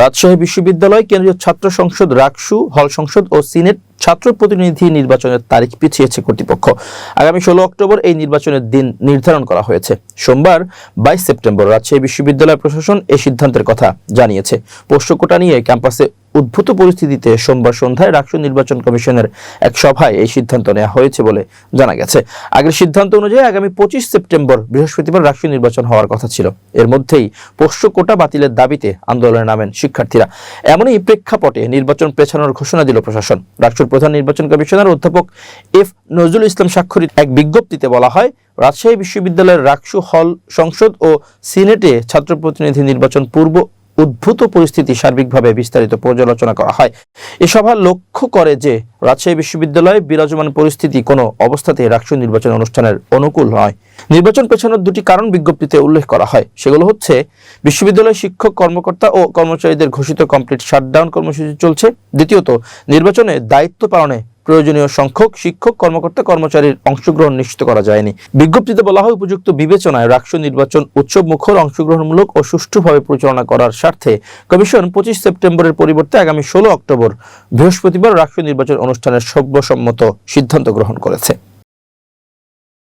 রাজশাহী বিশ্ববিদ্যালয়, কেন্দ্রীয় ছাত্র সংসদ রাকসু হল সংসদ ও সিনেট ছাত্র প্রতিনিধি নির্বাচনের তারিখ পিছিয়েছে কর্তৃপক্ষ। আগামী ষোলো অক্টোবর এই নির্বাচনের দিন নির্ধারণ করা হয়েছে। সোমবার বাইশ সেপ্টেম্বর রাজশাহী বিশ্ববিদ্যালয় প্রশাসন এই সিদ্ধান্তের কথা জানিয়েছে। পোষ্য কোটা নিয়ে ক্যাম্পাসে উদ্ভূত পরিস্থিতিতে সোমবার সন্ধ্যায় রাকসু নির্বাচন কমিশনের এক সভায় এই সিদ্ধান্ত নেওয়া হয়েছে বলে জানা গেছে। আগের সিদ্ধান্ত অনুযায়ী আগামী পঁচিশ সেপ্টেম্বর বৃহস্পতিবার রাকসু নির্বাচন হওয়ার কথা ছিল। এর মধ্যেই পোষ্য কোটা বাতিলের দাবিতে আন্দোলনে নামেন শিক্ষার্থীরা। এমনই প্রেক্ষাপটে নির্বাচন পেছানোর ঘোষণা দিল প্রশাসন। রাকসুর প্রধান নির্বাচন কমিশনার অধ্যাপক এফ নজরুল ইসলাম স্বাক্ষরিত এক বিজ্ঞপ্তিতে বলা হয়, রাজশাহী বিশ্ববিদ্যালয়ের রাকসু হল সংসদ ও সিনেটে ছাত্র প্রতিনিধি নির্বাচন পূর্ব উদ্ভূত পরিস্থিতি সার্বিকভাবে বিস্তারিত পর্যালোচনা করা হয়। এ সভা লক্ষ্য করে যে রাজশাহী বিশ্ববিদ্যালয়ে বিরাজমান পরিস্থিতি কোনো অবস্থাতে রাকসু নির্বাচন অনুষ্ঠানের অনুকূল নয়। নির্বাচন পেছানোর দুটি কারণ বিজ্ঞপ্তিতে উল্লেখ করা হয়। সেগুলো হচ্ছে বিশ্ববিদ্যালয়ের শিক্ষক, কর্মকর্তা ও কর্মচারীদের ঘোষিত কমপ্লিট শাটডাউন কর্মসূচি চলছে। দ্বিতীয়ত, নির্বাচনে দায়িত্ব পালনে প্রয়োজনীয় সংখ্যক, শিক্ষক, কর্মকর্তা, কর্মচারীর অংশগ্রহণ নিশ্চিত করা যায়নি। বিজ্ঞপ্তিতে বলা হয়, উপযুক্ত বিবেচনায় রাকসু নির্বাচন উৎসব মুখর অংশগ্রহণমূলক ও সুষ্ঠুভাবে পরিচালনা করার স্বার্থে কমিশন পঁচিশ সেপ্টেম্বরের পরিবর্তে আগামী ষোলো অক্টোবর বৃহস্পতিবার রাকসু নির্বাচন অনুষ্ঠানের সর্বসম্মত সিদ্ধান্ত গ্রহণ করেছে।